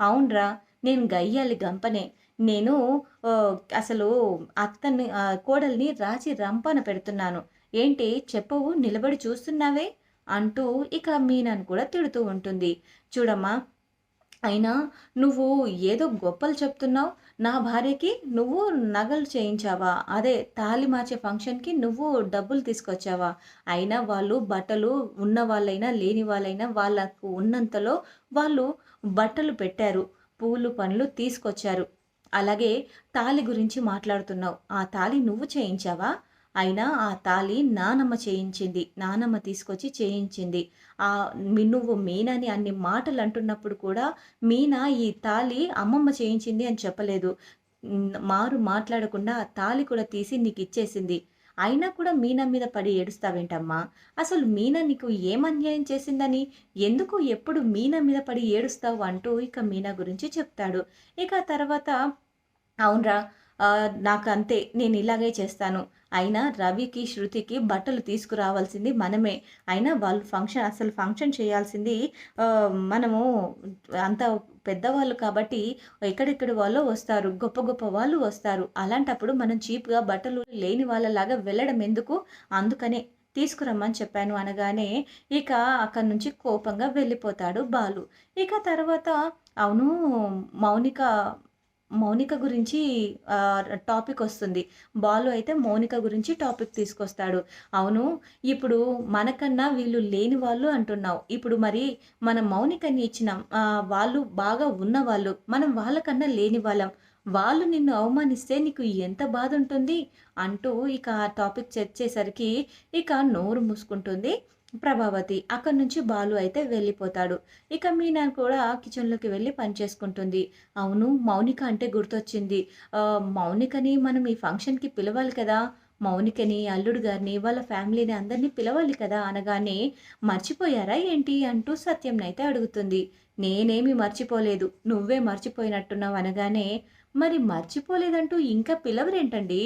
అవునరా నేను గయ్యాలి గంపనే. నేను అసలు అత్తని కోడల్ని రాచి రంపాన పెడుతున్నాను. ఏంటి చెప్పవు నిలబడి చూస్తున్నావే? అంటూ ఇక మీనాను కూడా తిడుతూ ఉంటుంది. చూడమ్మా అయినా నువ్వు ఏదో గొప్పలు చెప్తున్నావు. నా భార్యకి నువ్వు నగలు చేయించావా? అదే తాళి మార్చే ఫంక్షన్కి నువ్వు డబ్బులు తీసుకొచ్చావా? అయినా వాళ్ళు బట్టలు ఉన్న వాళ్ళైనా లేని వాళ్ళైనా వాళ్ళకు ఉన్నంతలో వాళ్ళు బట్టలు పెట్టారు. పూలు పనులు తీసుకొచ్చారు. అలాగే తాళి గురించి మాట్లాడుతున్నావు. ఆ తాళి నువ్వు చేయించావా? అయినా ఆ తాళి నానమ్మ చేయించింది. నానమ్మ తీసుకొచ్చి చేయించింది. ఆ నువ్వు మీనాని అన్ని మాటలు అంటున్నప్పుడు కూడా మీనా ఈ తాళి అమ్మమ్మ చేయించింది అని చెప్పలేదు. మారు మాట్లాడకుండా ఆ తాళి కూడా తీసి నీకు ఇచ్చేసింది. అయినా కూడా మీనా మీద పడి ఏడుస్తావేంటమ్మా? అసలు మీనా నీకు ఏం అన్యాయం చేసిందని? ఎందుకు ఎప్పుడు మీనా మీద పడి ఏడుస్తావు అంటూ ఇక మీనా గురించి చెప్తాడు. ఇక తర్వాత అవునరా నాకు అంతే నేను ఇలాగే చేస్తాను. అయినా రవికి శృతికి బట్టలు తీసుకురావాల్సింది మనమే. అయినా వాళ్ళు ఫంక్షన్ అసలు ఫంక్షన్ చేయాల్సింది మనము అంత పెద్దవాళ్ళు కాబట్టి ఎక్కడెక్కడ వాళ్ళు వస్తారు గొప్ప గొప్ప వాళ్ళు వస్తారు. అలాంటప్పుడు మనం చీప్గా బట్టలు లేని వాళ్ళలాగా వెళ్ళడం ఎందుకు? అందుకనే తీసుకురమ్మని చెప్పాను అనగానే ఇక అక్కడి నుంచి కోపంగా వెళ్ళిపోతాడు బాలు. ఇక తర్వాత అవును మౌనిక మౌనిక గురించి టాపిక్ వస్తుంది. బాలు అయితే మౌనిక గురించి టాపిక్ తీసుకొస్తాడు. అవును ఇప్పుడు మనకన్నా వీళ్ళు లేని వాళ్ళు అంటున్నావు. ఇప్పుడు మరి మన మౌనికని ఇచ్చిన వాళ్ళు బాగా ఉన్నవాళ్ళు మనం వాళ్ళకన్నా లేని వాళ్ళం. వాళ్ళు నిన్ను అవమానిస్తే నీకు ఎంత బాధ ఉంటుంది అంటూ ఇక ఆ టాపిక్ చర్చేసరికి ఇక నోరు మూసుకుంటుంది. ప్రభావతి అక్కడి నుంచి బాలు అయితే వెళ్ళిపోతాడు. ఇక మీనా కూడా కిచెన్లోకి వెళ్ళి పనిచేసుకుంటుంది అవును మౌనిక అంటే గుర్తొచ్చింది. మౌనికని మనం ఈ ఫంక్షన్కి పిలవాలి కదా. మౌనికని అల్లుడు గారిని వాళ్ళ ఫ్యామిలీని అందరినీ పిలవాలి కదా అనగానే మర్చిపోయారా ఏంటి అంటూ సత్యం అయితే అడుగుతుంది. నేనేమి మర్చిపోలేదు. నువ్వే మర్చిపోయినట్టున్నావు అనగానే మరి మర్చిపోలేదంటూ ఇంకా పిలవరేంటండి?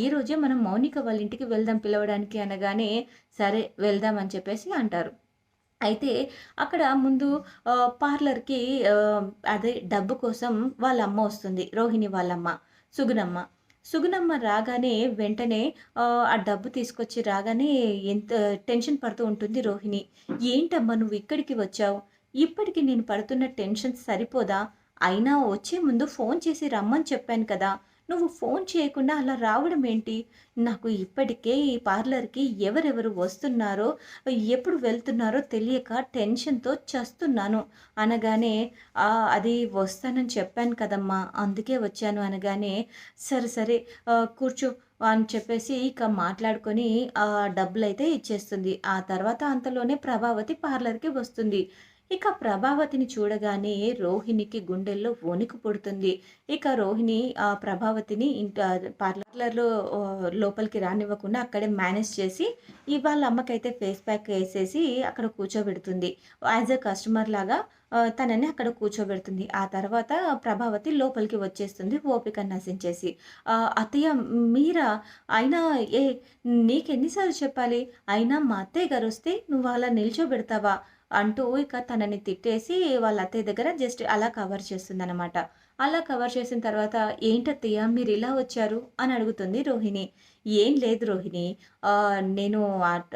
ఈ రోజే మనం మౌనిక వాళ్ళ ఇంటికి వెళ్దాం పిలవడానికి అనగానే సరే వెళ్దాం అని చెప్పేసి అంటారు. అయితే అక్కడ ముందు పార్లర్కి అదే డబ్బు కోసం వాళ్ళ అమ్మ వస్తుంది. రోహిణి వాళ్ళమ్మ సుగునమ్మ సుగుణమ్మ రాగానే వెంటనే ఆ డబ్బు తీసుకొచ్చి రాగానే ఎంత టెన్షన్ పడుతూ ఉంటుంది రోహిణి. ఏంటమ్మా నువ్వు ఇక్కడికి వచ్చావు? ఇప్పటికి నేను పడుతున్న టెన్షన్ సరిపోదా? అయినా వచ్చే ముందు ఫోన్ చేసి రమ్మని చెప్పాను కదా. నువ్వు ఫోన్ చేయకుండా అలా రావడం ఏంటి? నాకు ఇప్పటికే ఈ పార్లర్కి ఎవరెవరు వస్తున్నారో ఎప్పుడు వెళ్తున్నారో తెలియక టెన్షన్తో చస్తున్నాను. అనగానే అది వస్తానని చెప్పాను కదమ్మా అందుకే వచ్చాను. అనగానే సరే సరే కూర్చో అని చెప్పేసి ఇక మాట్లాడుకొని ఆ డబ్బులు అయితే ఇచ్చేస్తుంది. ఆ తర్వాత అంతలోనే ప్రభావతి పార్లర్కి వస్తుంది. ఇక ప్రభావతిని చూడగానే రోహిణికి గుండెల్లో వణుకు పుడుతుంది. ఇక రోహిణి ఆ ప్రభావతిని ఇంట పార్లర్లో లోపలికి రానివ్వకుండా అక్కడే మేనేజ్ చేసి ఇవాళ అమ్మకైతే ఫేస్ ప్యాక్ వేసేసి అక్కడ కూర్చోబెడుతుంది. యాజ్ ఎ కస్టమర్ లాగా తనని అక్కడ కూర్చోబెడుతుంది. ఆ తర్వాత ప్రభావతి లోపలికి వచ్చేస్తుంది ఓపిక నశించేసి. అత్తయ్య మీరా? అయినా ఏ నీకెన్నిసార్లు చెప్పాలి? అయినా మా అత్తయ్య గారు వస్తే నువ్వు అలా నిల్చోబెడతావా? అంటూ ఇక తనని తిట్టేసి వాళ్ళ అత్తయ్య దగ్గర జస్ట్ అలా కవర్ చేస్తుందన్నమాట. అలా కవర్ చేసిన తర్వాత ఏంటత్తయ్య మీరు ఇలా వచ్చారు? అని అడుగుతుంది రోహిణి. ఏం లేదు రోహిణి. నేను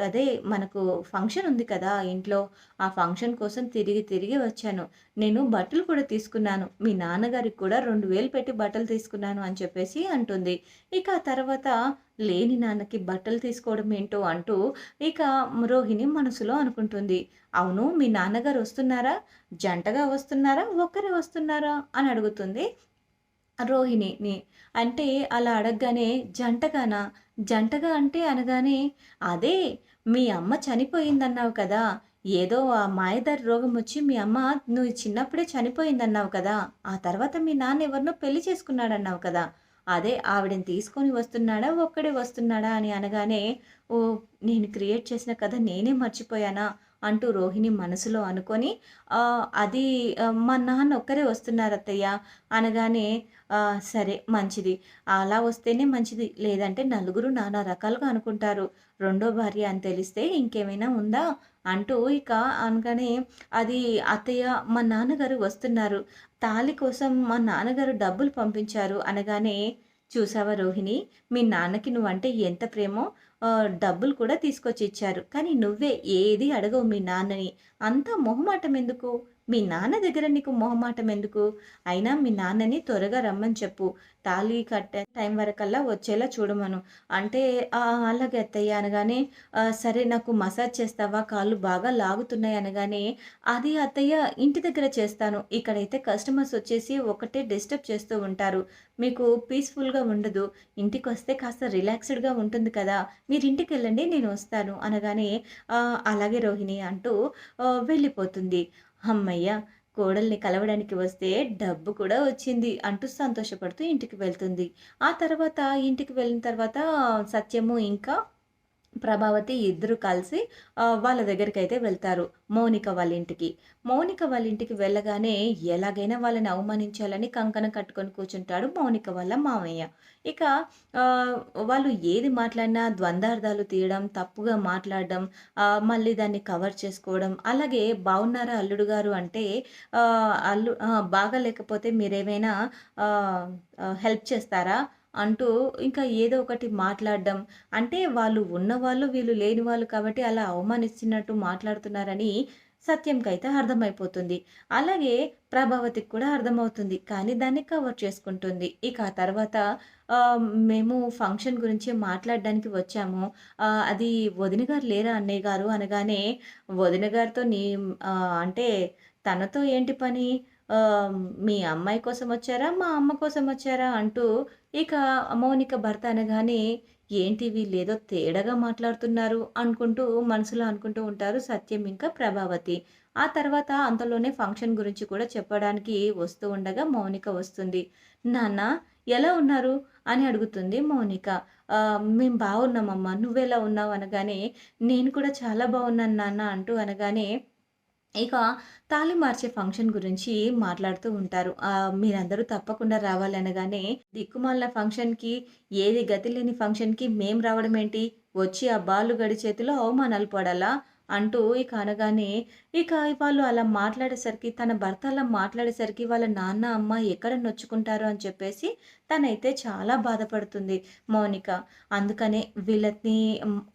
అదే మనకు ఫంక్షన్ ఉంది కదా ఇంట్లో. ఆ ఫంక్షన్ కోసం తిరిగి తిరిగి వచ్చాను. నేను బట్టలు కూడా తీసుకున్నాను. మీ నాన్నగారికి కూడా రెండు వేలు పెట్టి బట్టలు తీసుకున్నాను అని చెప్పేసి అంటుంది. ఇక ఆ తర్వాత లేని నాన్నకి బట్టలు తీసుకోవడం ఏంటో అంటూ ఇక రోహిణి మనసులో అనుకుంటుంది. అవును మీ నాన్నగారు వస్తున్నారా? జంటగా వస్తున్నారా? ఒక్కరే వస్తున్నారా? అని అడుగుతుంది. రోహిణిని అంటే అలా అడగగానే జంటగానా? జంటగా అంటే అనగానే అదే మీ అమ్మ చనిపోయిందన్నావు కదా. ఏదో ఆ మాయదారి రోగం వచ్చి మీ అమ్మ నువ్వు చిన్నప్పుడే చనిపోయిందన్నావు కదా. ఆ తర్వాత మీ నాన్న ఎవరినో పెళ్ళి చేసుకున్నాడన్నావు కదా. అదే ఆవిడని తీసుకొని వస్తున్నాడా? ఒక్కడే వస్తున్నాడా? అని అనగానే ఓ నేను క్రియేట్ చేసిన కథ నేనే మర్చిపోయానా? అంటూ రోహిణి మనసులో అనుకొని అది మా నాన్న ఒక్కరే వస్తున్నారు అత్తయ్య అనగానే సరే మంచిది. అలా వస్తేనే మంచిది. లేదంటే నలుగురు నానా రకాలుగా అనుకుంటారు. రెండో భార్య అని తెలిస్తే ఇంకేమైనా ఉందా? అంటూ ఇక అనగానే అది అత్తయ్య మా నాన్నగారు వస్తున్నారు. తాళి కోసం మా నాన్నగారు డబ్బులు పంపించారు అనగానే చూసావా రోహిణి? మీ నాన్నకి నువ్వంటే ఎంత ప్రేమో డబ్బులు కూడా తీసుకొచ్చి ఇచ్చారు. కానీ నువ్వే ఏది అడగవు మీ నాన్నని. అంతా మొహమాటం ఎందుకు? మీ నాన్న దగ్గర నీకు మొహమాటం ఎందుకు? అయినా మీ నాన్నని త్వరగా రమ్మని చెప్పు. తాళి కట్టే టైం వరకల్లా వచ్చేలా చూడమను. అంటే అలాగే అత్తయ్య అనగానే సరే నాకు మసాజ్ చేస్తావా? కాళ్ళు బాగా లాగుతున్నాయి అనగానే అది అత్తయ్య ఇంటి దగ్గర చేస్తాను. ఇక్కడైతే కస్టమర్స్ వచ్చేసి ఒకటే డిస్టర్బ్ చేస్తూ ఉంటారు. మీకు పీస్ఫుల్గా ఉండదు. ఇంటికి వస్తే కాస్త రిలాక్స్డ్గా ఉంటుంది కదా. మీరు ఇంటికి వెళ్ళండి నేను వస్తాను అనగానే అలాగే రోహిణి అంటూ వెళ్ళిపోతుంది. అమ్మయ్య కోడల్ని కలవడానికి వస్తే డబ్బు కూడా వచ్చింది అంటూ సంతోషపడుతూ ఇంటికి వెళ్తుంది. ఆ తర్వాత ఇంటికి వెళ్ళిన తర్వాత సత్యము ఇంకా ప్రభావతి ఇద్దరు కలిసి వాళ్ళ దగ్గరికి అయితే వెళ్తారు మౌనిక వాళ్ళ ఇంటికి. మౌనిక వాళ్ళ ఇంటికి వెళ్ళగానే ఎలాగైనా వాళ్ళని అవమానించాలని కంకణ కట్టుకొని కూర్చుంటాడు మౌనిక వాళ్ళ మామయ్య. ఇక వాళ్ళు ఏది మాట్లాడినా ద్వంద్వార్థాలు తీయడం తప్పుగా మాట్లాడడం మళ్ళీ దాన్ని కవర్ చేసుకోవడం అలాగే బాగున్నారా అల్లుడు గారు అంటే అల్లు బాగా లేకపోతే మీరేమైనా హెల్ప్ చేస్తారా? అంటూ ఇంకా ఏదో ఒకటి మాట్లాడడం. అంటే వాళ్ళు ఉన్నవాళ్ళు వీళ్ళు లేని వాళ్ళు కాబట్టి అలా అవమానిస్తున్నట్టు మాట్లాడుతున్నారని సత్యంకి అయితే అర్థమైపోతుంది. అలాగే ప్రభావతికి కూడా అర్థమవుతుంది. కానీ దాన్ని కవర్ చేసుకుంటుంది. ఇక ఆ తర్వాత మేము ఫంక్షన్ గురించి మాట్లాడడానికి వచ్చాము. అది వదిన గారు లేరా అన్నయ్య గారు అనగానే వదిన గారితో నీ అంటే తనతో ఏంటి పని? మీ అమ్మాయి కోసం వచ్చారా? మా అమ్మ కోసం వచ్చారా? అంటూ ఇక మౌనిక భర్త అనగానే ఏంటి వీళ్ళేదో తేడాగా మాట్లాడుతున్నారు అనుకుంటూ మనసులో అనుకుంటూ ఉంటారు సత్యం ఇంకా ప్రభావతి. ఆ తర్వాత అంతలోనే ఫంక్షన్ గురించి కూడా చెప్పడానికి వస్తూ ఉండగా మౌనిక వస్తుంది. నాన్న ఎలా ఉన్నారు? అని అడుగుతుంది మౌనిక. మేము బాగున్నామమ్మా నువ్వెలా ఉన్నావు? అనగానే నేను కూడా చాలా బాగున్నాను నాన్న అంటూ అనగానే ఇక తాళి మార్చే ఫంక్షన్ గురించి మాట్లాడుతూ ఉంటారు. మీరందరూ తప్పకుండా రావాలనగానే దిక్కుమాలిన ఫంక్షన్కి ఏది గతి లేని ఫంక్షన్కి మేం రావడం ఏంటి వచ్చి ఆ బాలు గడి చేతిలో అవమానాలు పడాలా? అంటూ ఇక అనగానే ఇక వాళ్ళు అలా మాట్లాడేసరికి తన భర్త అలా మాట్లాడేసరికి వాళ్ళ నాన్న అమ్మ ఎక్కడ నొచ్చుకుంటారు అని చెప్పేసి తనైతే చాలా బాధపడుతుంది మౌనిక. అందుకనే వీళ్ళని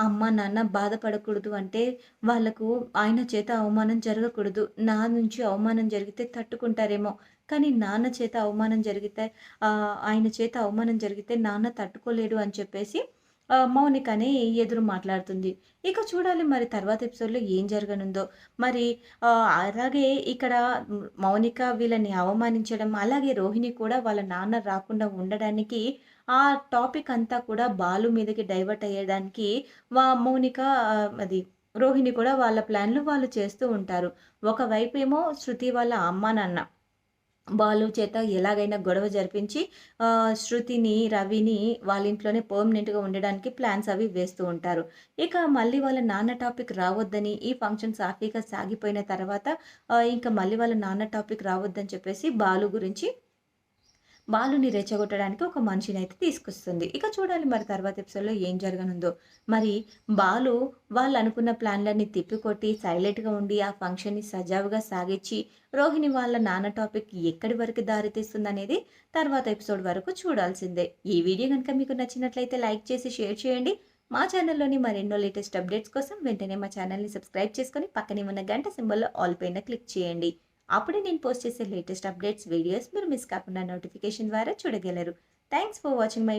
అమ్మ నాన్న బాధపడకూడదు అంటే వాళ్ళకు ఆయన చేత అవమానం జరగకూడదు. నా నుంచి అవమానం జరిగితే తట్టుకుంటారేమో. కానీ నాన్న చేత అవమానం జరిగితే ఆయన చేత అవమానం జరిగితే నాన్న తట్టుకోలేడు అని చెప్పేసి మౌనికని ఎదురు మాట్లాడుతుంది. ఇక చూడాలి మరి తర్వాత ఎపిసోడ్లో ఏం జరగనుందో. మరి అలాగే ఇక్కడ మౌనిక వీళ్ళని అవమానించడం అలాగే రోహిణి కూడా వాళ్ళ నాన్న రాకుండా ఉండడానికి ఆ టాపిక్ అంతా కూడా బాలు మీదకి డైవర్ట్ అయ్యడానికి వా మౌనిక అది రోహిణి కూడా వాళ్ళ ప్లాన్లు వాళ్ళు చేస్తూ ఉంటారు. ఒకవైపు ఏమో శృతి వాళ్ళ అమ్మ నాన్న బాలు చేత ఎలాగైనా గొడవ జరిపించి శృతిని రవిని వాళ్ళ ఇంట్లోనే పర్మనెంట్గా ఉండడానికి ప్లాన్స్ అవి వేస్తూ ఉంటారు. ఇక మళ్ళీ వాళ్ళ నాన్న టాపిక్ రావద్దని ఈ ఫంక్షన్ సాఫీగా సాగిపోయిన తర్వాత ఇంకా మళ్ళీ వాళ్ళ నాన్న టాపిక్ రావద్దని చెప్పేసి బాలు గురించి బాలుని రెచ్చగొట్టడానికి ఒక మనిషిని అయితే తీసుకొస్తుంది. ఇక చూడాలి మరి తర్వాత ఎపిసోడ్లో ఏం జరగనుందో. మరి బాలు వాళ్ళు అనుకున్న ప్లాన్లన్నీ తిప్పికొట్టి సైలెంట్గా ఉండి ఆ ఫంక్షన్ని సజావుగా సాగించి రోహిణి వాళ్ళ నాన్న టాపిక్ ఎక్కడి వరకు దారితీస్తుంది అనేది తర్వాత ఎపిసోడ్ వరకు చూడాల్సిందే. ఈ వీడియో కనుక మీకు నచ్చినట్లయితే లైక్ చేసి షేర్ చేయండి. మా ఛానల్లోని మరెన్నో లేటెస్ట్ అప్డేట్స్ కోసం వెంటనే మా ఛానల్ని సబ్స్క్రైబ్ చేసుకొని పక్కనే ఉన్న గంట సింబల్లో ఆల్ పైన క్లిక్ చేయండి. అప్పుడే నేను పోస్ట్ చేసే లేటెస్ట్ అప్డేట్స్ వీడియోస్ మీరు మిస్ కాకుండా నోటిఫికేషన్ ద్వారా చూడగలరు. Thanks for watching my